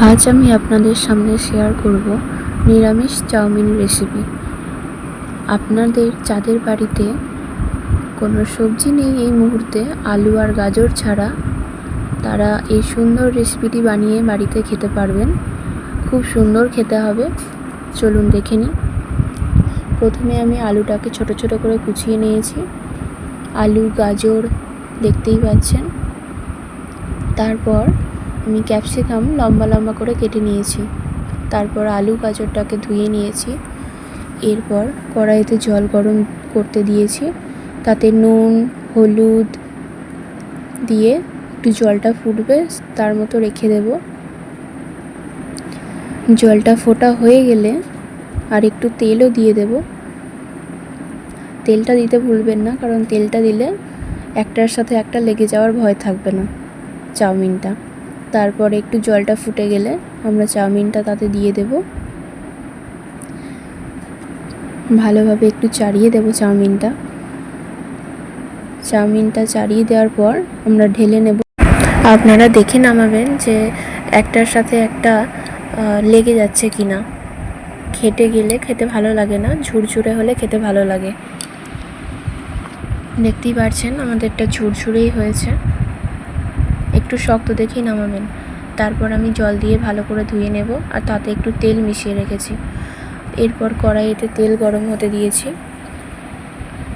আজ আমি আপনাদের সামনে শেয়ার করব নিরামিষ চাউমিন রেসিপি আপনাদের যাদের বাড়িতে কোনো সবজি নেই এই মুহূর্তে, আলু আর গাজর ছাড়া, তারা এই সুন্দর রেসিপিটি বানিয়ে বাড়িতে খেতে পারবেন। খুব সুন্দর খেতে হবে। চলুন দেখে নিই। প্রথমে আমি আলুটাকে ছোট ছোট করে কুচিয়ে নিয়েছি। আলু, গাজর দেখতেই পাচ্ছেন। তারপর আমি ক্যাপসিকাম লম্বা লম্বা করে কেটে নিয়েছি। তারপর আলু গাজরটাকে ধুয়ে নিয়েছি। এরপর কড়াইতে জল গরম করতে দিয়েছি। তাতে নুন, হলুদ দিয়ে একটু জলটা ফুটবে, তার মতো রেখে দেব। জলটা ফোটা হয়ে গেলে আর একটু তেলও দিয়ে দেব। তেলটা দিতে ভুলবেন না, কারণ তেলটা দিলে একটার সাথে একটা লেগে যাওয়ার ভয় থাকবে না, চাউমিনটা। তারপরে একটু জলটা ফুটে গেলে আমরা চাউমিনটা তাতে দিয়ে দেব। ভালোভাবে একটু চাড়িয়ে দেব চাউমিনটা। চাউমিনটা চাড়িয়ে দেওয়ার পর আমরা ঢেলে নেব। আপনারা দেখে নামাবেন যে একটার সাথে একটা লেগে যাচ্ছে কি না খেতে গেলে খেতে ভালো লাগে না, ঝুরঝুরে হলে খেতে ভালো লাগে। দেখতেই পারছেন আমাদেরটা ঝুরঝুরেই হয়েছে। একটু শক্ত দেখেই নামাবেন। তারপর আমি জল দিয়ে ভালো করে ধুয়ে নেব আর তাতে একটু তেল মিশিয়ে রেখেছি। এরপর কড়াইতে তেল গরম হতে দিয়েছি।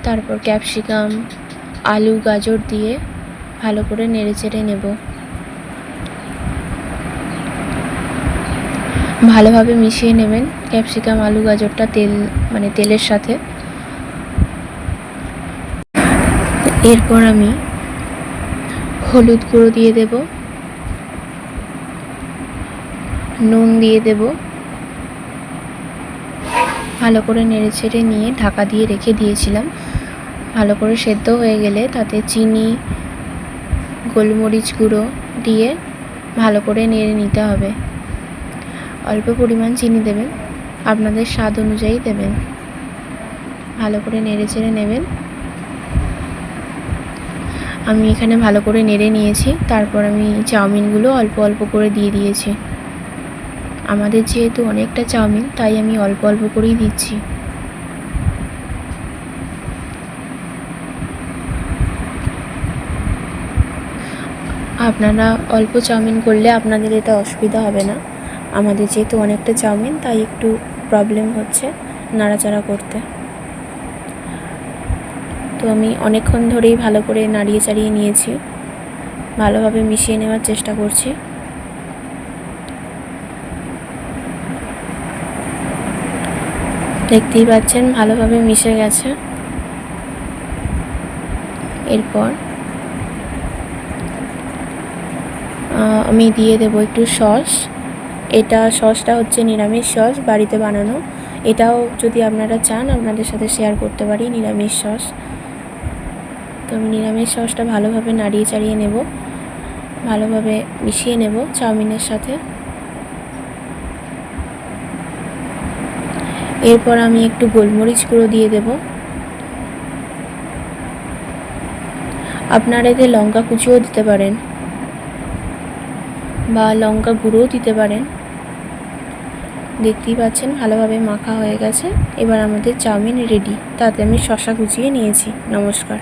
তারপর ক্যাপসিকাম, আলু, গাজর দিয়ে ভালো করে নেড়ে চেড়ে নেব। ভালোভাবে মিশিয়ে নেবেন ক্যাপসিকাম, আলু, গাজরটা তেল মানে তেলের সাথে। এরপর আমি হলুদ গুঁড়ো দিয়ে দেব। নুন দিয়ে দেব। ভালো করে নেড়ে ছেড়ে নিয়ে ঢাকা দিয়ে রেখে দিয়েছিলাম। ভালো করে সেদ্ধ হয়ে গেলে তাতে চিনি, গোলমরিচ গুঁড়ো দিয়ে ভালো করে নেড়ে নিতে হবে। অল্প পরিমাণ চিনি দেবেন। আপনাদের স্বাদ অনুযায়ী দেবেন। ভালো করে নেড়ে চেড়ে নেবেন। আমি এখানে ভালো করে নেড়ে নিয়েছি। তারপর আমি চাউমিনগুলো অল্প অল্প করে দিয়ে দিয়েছি। আমাদের যেহেতু অনেকটা চাউমিন, তাই আমি অল্প অল্প করেই দিচ্ছি। আপনারা অল্প চাউমিন করলে আপনাদের এটা অসুবিধা হবে না। আমাদের যেহেতু অনেকটা চাউমিন, তাই একটু প্রবলেম হচ্ছে নাড়াচাড়া করতে। তো আমি অনেকক্ষণ ধরেই ভালো করে নাড়িয়ে চাড়িয়ে নিয়েছি। ভালোভাবে মিশিয়ে নেওয়ার চেষ্টা করছি। দেখতেই পাচ্ছেন, ভালোভাবে মিশে গেছে। এরপর আমি দিয়ে দেব একটু সস। এটা, সসটা হচ্ছে নিরামিষ সস বাড়িতে বানানো। এটাও যদি আপনারা চান, আপনাদের সাথে শেয়ার করতে পারি, নিরামিষ সস। তো আমি নিরামিষ সসটা ভালোভাবে নাড়িয়ে চাড়িয়ে নেব। ভালোভাবে মিশিয়ে নেব চাউমিনের সাথে। এরপর আমি একটু গোলমরিচ গুঁড়ো দিয়ে দেব। আপনারা এতে লঙ্কা কুচিও দিতে পারেন বা লঙ্কা গুঁড়োও দিতে পারেন। দেখতেই পাচ্ছেন ভালোভাবে মাখা হয়ে গেছে। এবার আমাদের চাউমিন রেডি তাতে আমি শশা কুচিয়ে নিয়েছি। নমস্কার।